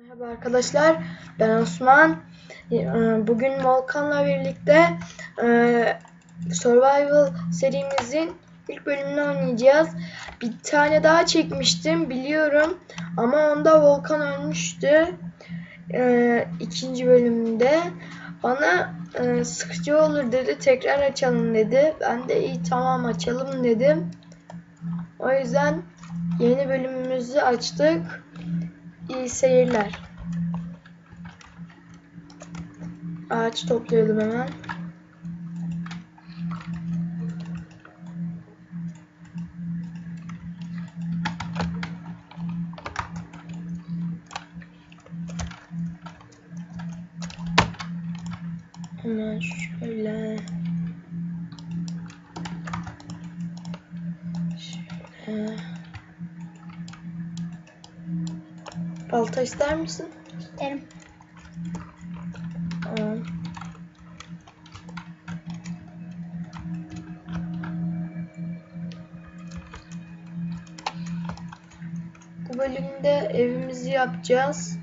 Merhaba arkadaşlar, ben Osman. Ee, Bugün Volkan'la birlikte e, Survival serimizin ilk bölümünü oynayacağız. Bir tane daha çekmiştim biliyorum ama onda Volkan ölmüştü. Ee, ikinci bölümde bana e, sıkıcı olur dedi, tekrar açalım dedi. Ben de iyi tamam açalım dedim. O yüzden yeni bölümümüzü açtık. İyi seyirler. Ağaç toplayalım hemen şöyle. Şöyle. Balta ister misin? İsterim. Tamam. Bu bölümde evimizi yapacağız.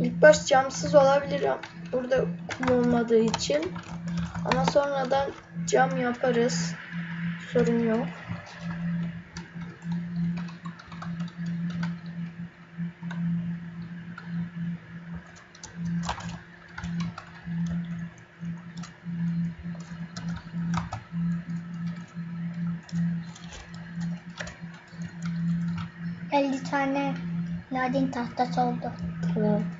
İlk baş camsız olabilir burada kum olmadığı için. Ama sonradan cam yaparız. Sorun yok. Elli tane ladin tahtası oldu. Tamam.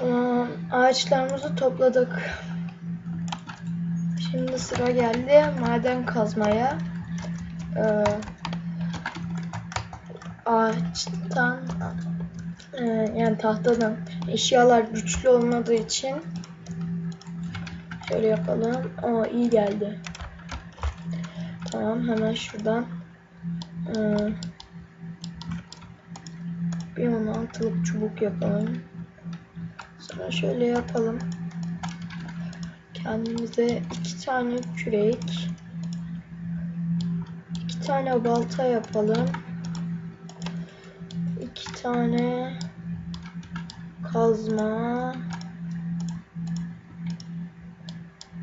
Tamam. Ağaçlarımızı topladık. Şimdi sıra geldi maden kazmaya. Ee, ağaçtan e, yani tahtadan eşyalar güçlü olmadığı için şöyle yapalım. Aa iyi geldi. Tamam hemen şuradan ee, bir 16'lık çubuk yapalım. Sonra şöyle yapalım. Kendimize iki tane kürek, iki tane balta yapalım. iki tane kazma,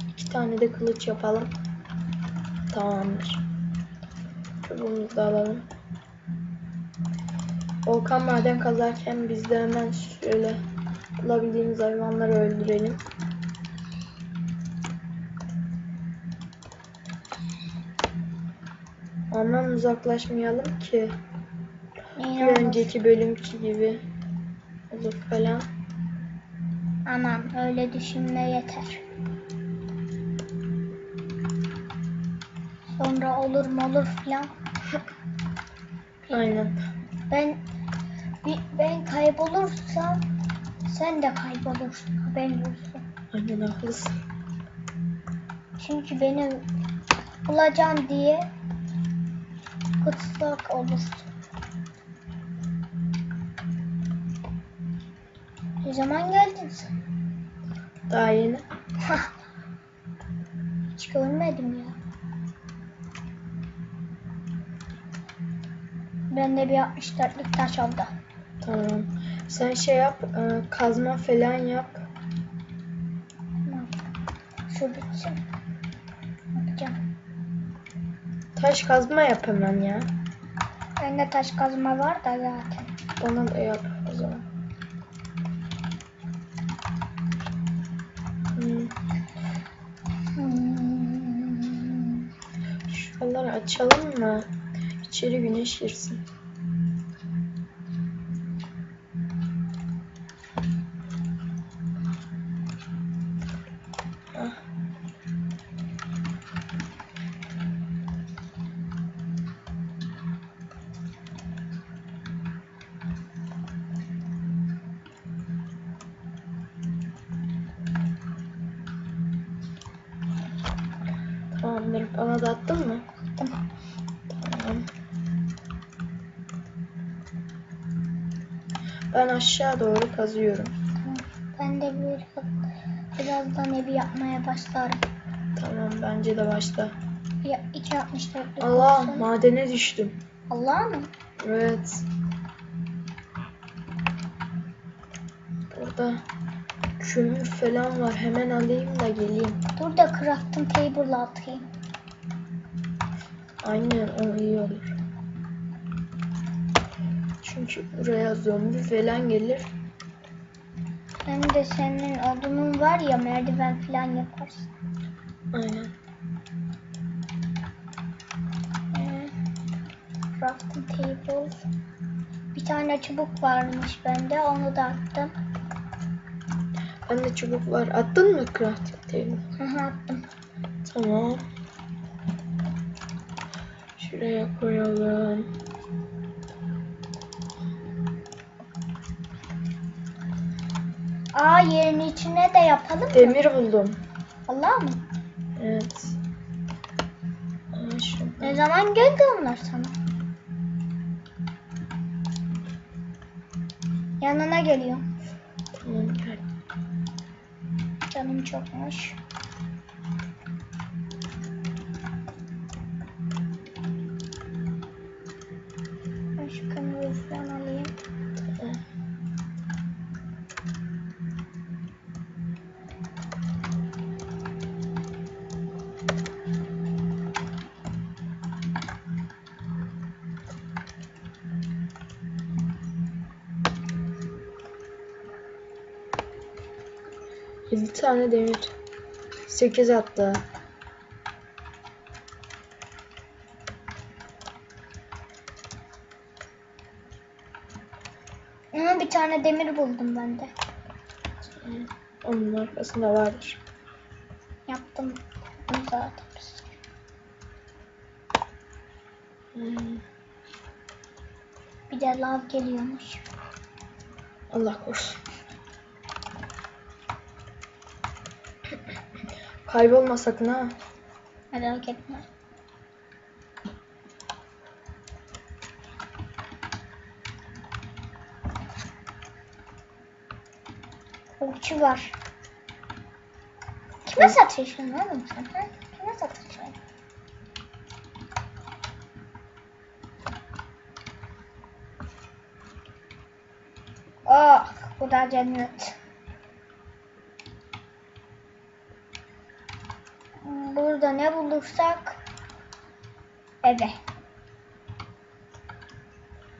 iki tane de kılıç yapalım. Tamamdır. Çubuğumuzu da alalım. Volkan maden kazarken biz de hemen şöyle bulabildiğimiz hayvanları öldürelim. Aman uzaklaşmayalım ki Neyin bir önceki bölümki gibi olur falan. Aman öyle düşünme yeter. Sonra olur mu olur filan. Aynen. Ben ben kaybolursam sen de kaybolursun. Haberin olsun. Aynen haklısın. Çünkü beni bulacağım diye kıtsak olursun. Ne zaman geldin sen? Daha yeni. Hiç görmedim ya. Bende bir 64'lük taş oldu. Tamam. Sen şey yap, e, kazma falan yap. Şu bitsin. Yapacağım. Taş kazma yap hemen ya. Bende taş kazma var da zaten. Bana da yap o zaman. Hmm. Hmm. Şuraları açalım mı? İçeri güneş girsin. Ah. Bana da attın mı? Tamam. Tamam. Ben aşağı doğru kazıyorum. Tamam. Ben de biraz, birazdan evi yapmaya başlarım. Tamam bence de başla. Ya, iki yapmış dörtlük Allah olsun. madene düştüm. Allah mı? Evet. Burada kömür falan var. Hemen alayım da geleyim. Dur da crafting table atayım. Aynen o iyi olur. Çünkü buraya zombi falan gelir. Hem de senin odunun var ya merdiven falan yaparsın. Aynen. Ee, crafting table. Bir tane çubuk varmış bende onu da attım. Bende çubuk var. Attın mı crafting table? Hı hı attım. Tamam. Şuraya koyalım. Aa yerin içine de yapalım mı? Demir buldum. Allah mı? Evet. Aa, şurada. Ne zaman geldi onlar sana? Yanına geliyorum. Tamam. Canım çokmuş. 7 tane demir. 8 hatta. Ama bir tane demir buldum ben de. Onun arkasında vardır. Yaptım. Bunu zaten. Hmm. Bir de lav geliyormuş. Allah korusun. Kaybolma sakın ha. Merak etme. Okçu var. Kime satıyorsun oğlum sen? Ha? Kime satıyorsun? Oh, bu da cennet. Burada ne bulursak eve.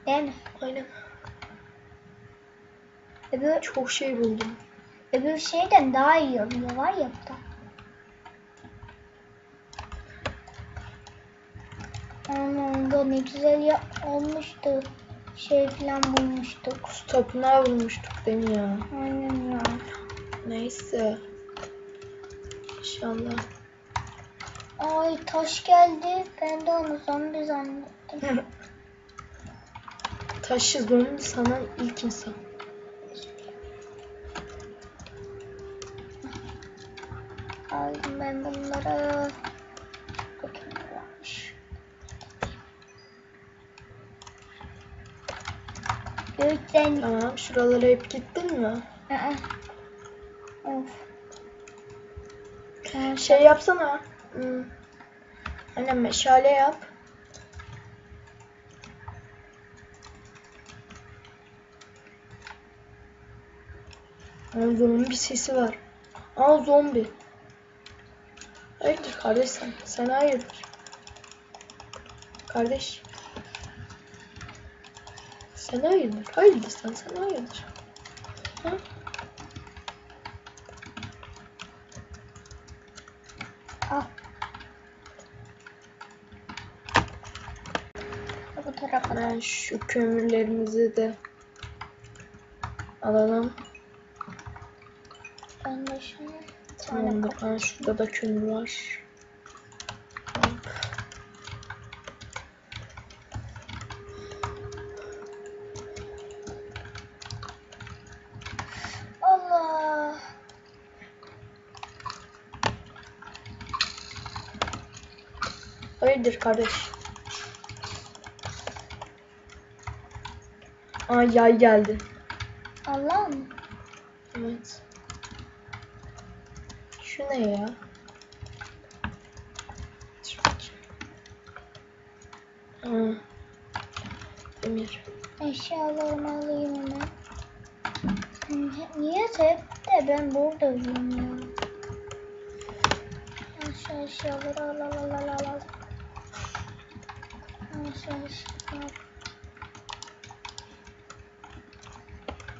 Değil mi? Aynen. Öbür, Çok şey buldum. öbür şeyden daha iyi oluyor var ya bu da. Onda ne güzel ya olmuştu. Şey falan bulmuştuk. Su tapınağı bulmuştuk değil mi ya? Aynen ya. Neyse. İnşallah. Ay taş geldi. Ben de onu zombi zannettim. Taşı zombi sanan ilk insan. Aldım ben bunları. Varmış. Gökten. Tamam. Şuralara hep gittin mi? Aa. Of. Şey yapsana. Hmm. Anne meşale yap. Aa, zombi sesi var. Aa zombi. Hayırdır kardeş sen? Sen hayırdır? Kardeş. Sen hayırdır? Hayırdır sen? Sen hayırdır? Ha? Al. tarafa. Ben şu kömürlerimizi de alalım. Ben de şunu. Tamamdır. Ha, şurada da kömür var. Allah. Hayırdır kardeş? Aa yay geldi. Allah mı? Evet. Şu ne ya? Aa, demir. Eşyalarımı alayım hemen. Niye hep de ben buradayım ya? Aşağı eşyaları al al al al al al. Aşağı eşyaları.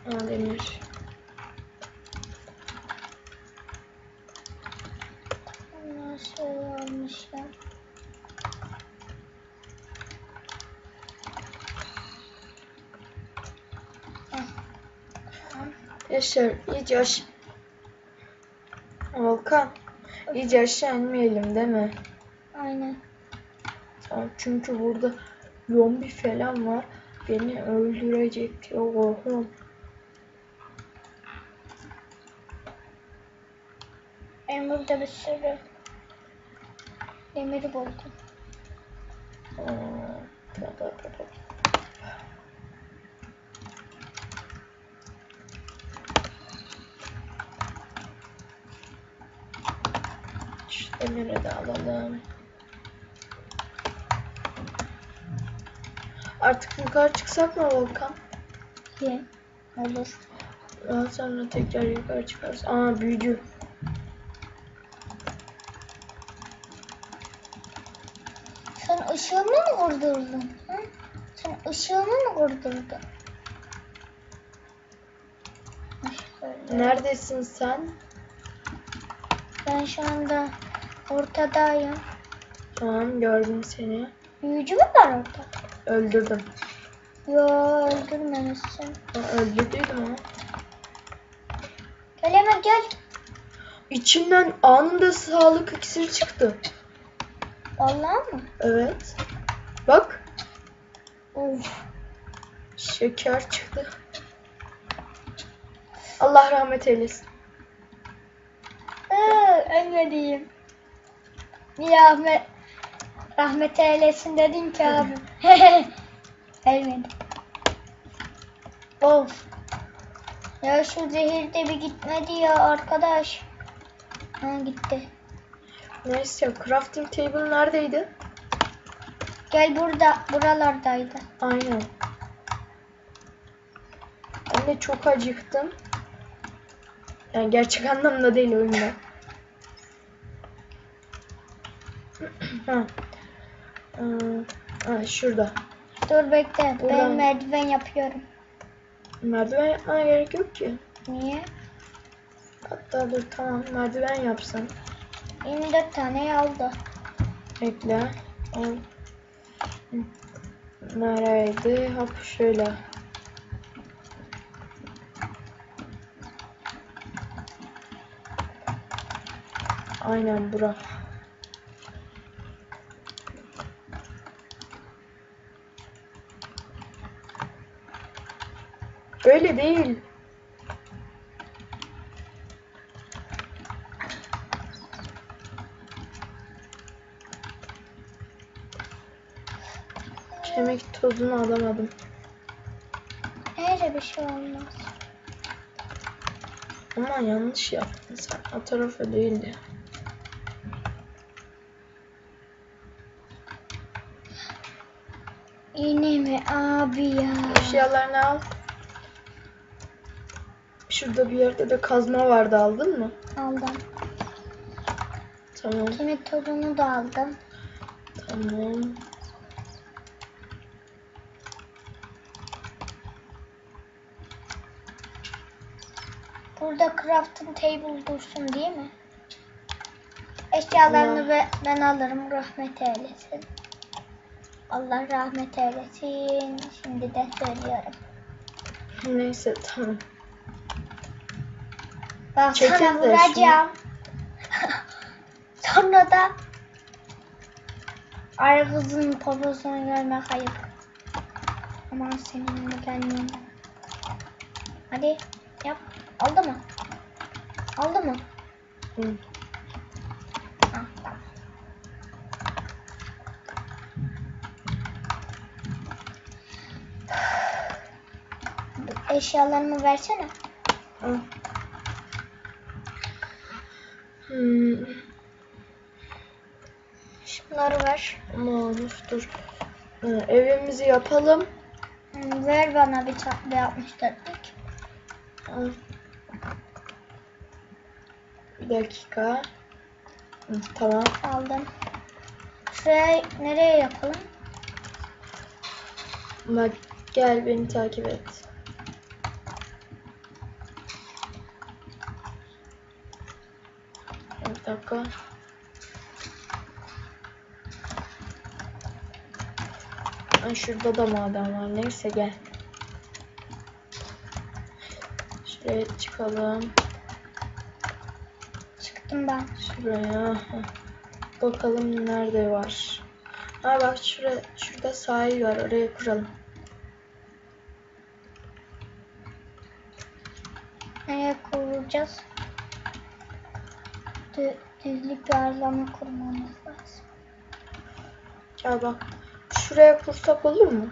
Aa demir. Bunlar şey almışlar. Yaşar iyice aş... Volkan. iyice aşağı inmeyelim değil mi? Aynen. Tamam, çünkü burada zombi falan var. Beni öldürecek diye korkuyorum. Ben burada bir sürü demir buldum. Şu demiri de alalım. Artık yukarı çıksak mı Volkan? Ye. Olur. Daha sonra tekrar yukarı çıkarız. Aa büyücü. Sen ışığımı mı kurdurdun? Hı? Sen ışığımı mı kurdurdun? Şöyle. Neredesin sen? Ben şu anda ortadayım. Tamam gördüm seni. Büyücü mü var orada? Öldürdüm. Yo öldürmemişsin. Aa, öldürdüydüm ama. Gel hemen gel. İçinden anında sağlık iksiri çıktı. Vallahi mı? Evet. Bak. Of. Şeker çıktı. Allah rahmet eylesin. Ee, ölmediğim. Niye Ahmet rahmet eylesin dedin ki abi. Ölmedi. Of. Ya şu zehir de bir gitmedi ya arkadaş. Ha gitti. Neyse crafting table neredeydi? Gel burada buralardaydı. Aynen. Ben de çok acıktım. Yani gerçek anlamda değil oyunda. ha. Ee, şurada. Dur bekle. Ben Buradan- merdiven yapıyorum. Merdiven yapmana gerek yok ki. Niye? Hatta dur tamam merdiven yapsan. 24 tane aldı. Ekle. Al. Hı. Nereydi? Hop şöyle. Aynen bura. Böyle değil. Tozunu alamadım. Öyle bir şey olmaz. Ama yanlış yaptın sen. O tarafa değildi. Yine mi abi ya? Eşyalarını al. Şurada bir yerde de kazma vardı aldın mı? Aldım. Tamam. Kemik tozunu da aldım. Tamam. Burada crafting table dursun değil mi? Eşyalarını Allah. be- ben alırım rahmet eylesin. Allah rahmet eylesin. Şimdi de söylüyorum. Neyse tamam. Bak Çekil sana vuracağım. Sonra da ay kızın poposunu görmek ayıp. Aman seninle gelmeyeyim. Hadi yap. Oldu mu? Oldu mu? Hı. Ha, tamam. Bu Eşyalarımı versene. Al. Hmm. Şunları ver. Ama olur dur. Ee, evimizi yapalım. Hmm, Ver bana bir tane 64'lük. Al. Bir dakika. Hı, tamam. Aldım. Şuraya nereye yapalım? Bak gel beni takip et. Bir dakika. Ay şurada da maden var. Neyse gel. Şuraya çıkalım. Çıktım ben. Şuraya. Bakalım nerede var. Ha bak şurada, şurada sahil var. Oraya kuralım. Nereye kuracağız? Dü düzlük bir arzama kurmamız lazım. Gel bak. Şuraya kursak olur mu?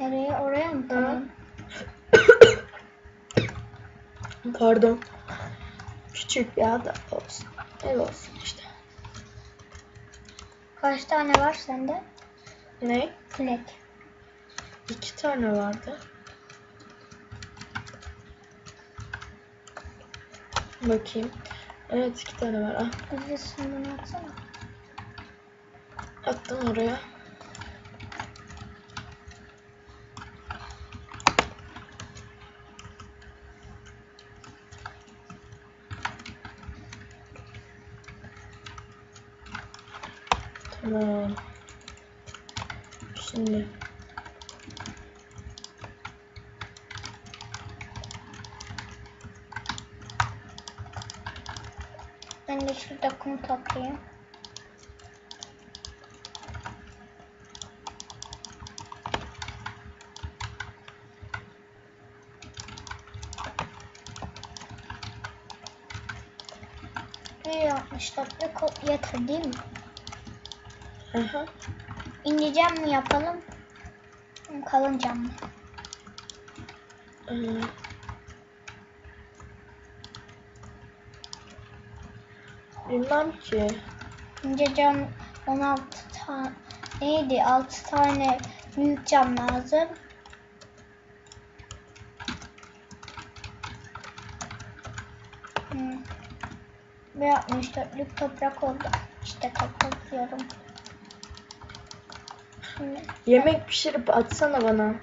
Nereye? Oraya mı? Tamam. Pardon. Küçük bir ada olsun. Ev olsun işte. Kaç tane var sende? Ne? Plek. İki tane vardı. Bakayım. Evet iki tane var. Ah, Bizi sınırını atsana. attım oraya. Tamam. Şimdi Ben de şurada kum toplayayım. Bir yapmışlar. Bir ko- yeter değil mi? Aha. İneceğim mi yapalım? Hı, Kalın cam mı? Ee, Bilmem ki. İnce cam 16 tane neydi? 6 tane büyük cam lazım. Hmm. Bir 64'lük toprak oldu. İşte. Şimdi Yemek pişirip atsana bana.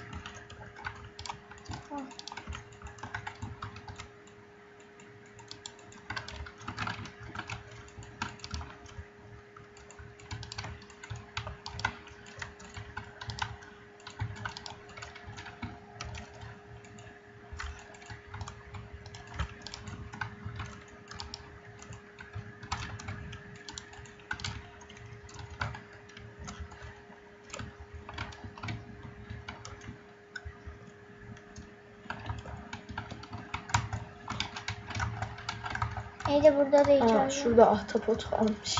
Neydi burada da Aa, içeride. şurada ahtapot kalmış.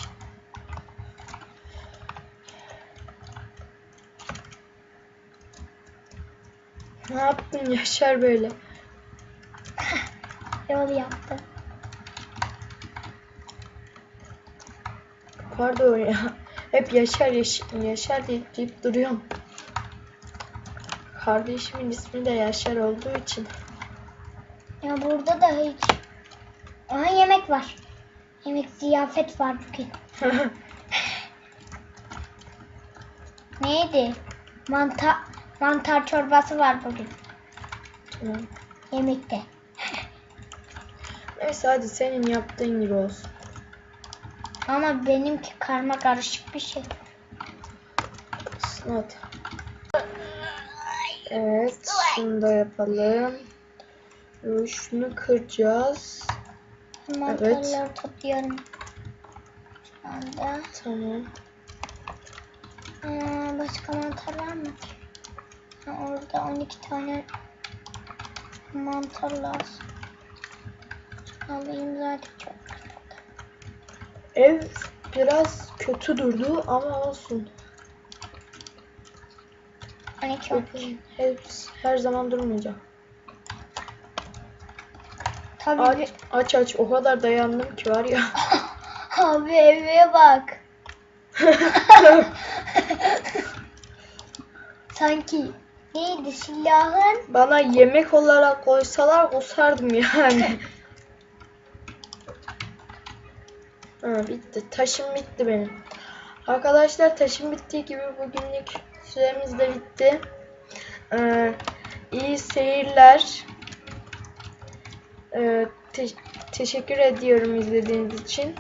Ne yaptın Yaşar böyle? Yol yaptı. Pardon ya. Hep Yaşar yaş Yaşar deyip, deyip duruyorum. Kardeşimin ismi de Yaşar olduğu için. Ya burada da hiç. Aha yemek var. Yemek ziyafet var bugün. Neydi? Mantar mantar çorbası var bugün Tamam. yemekte. Neyse hadi senin yaptığın gibi olsun. Ama benimki karma karışık bir şey. Evet. Evet. Şunu da yapalım. Şunu kıracağız. Mantarları topluyorum. Şu anda. Tamam. Aa, başka mantar var mı ki? Ha, orada 12 tane mantar lazım. Alayım zaten çok. Ev biraz kötü durdu ama olsun. 12 olmuş. Ev her zaman durmayacak. Aç aç aç o kadar dayandım ki var ya. Abi eve bak. Sanki neydi silahın? Bana yemek olarak koysalar kusardım yani. ha, bitti. Taşım bitti benim. Arkadaşlar taşım bittiği gibi bugünlük süremiz de bitti. Ee, iyi seyirler. Ee, te- teşekkür ediyorum izlediğiniz için.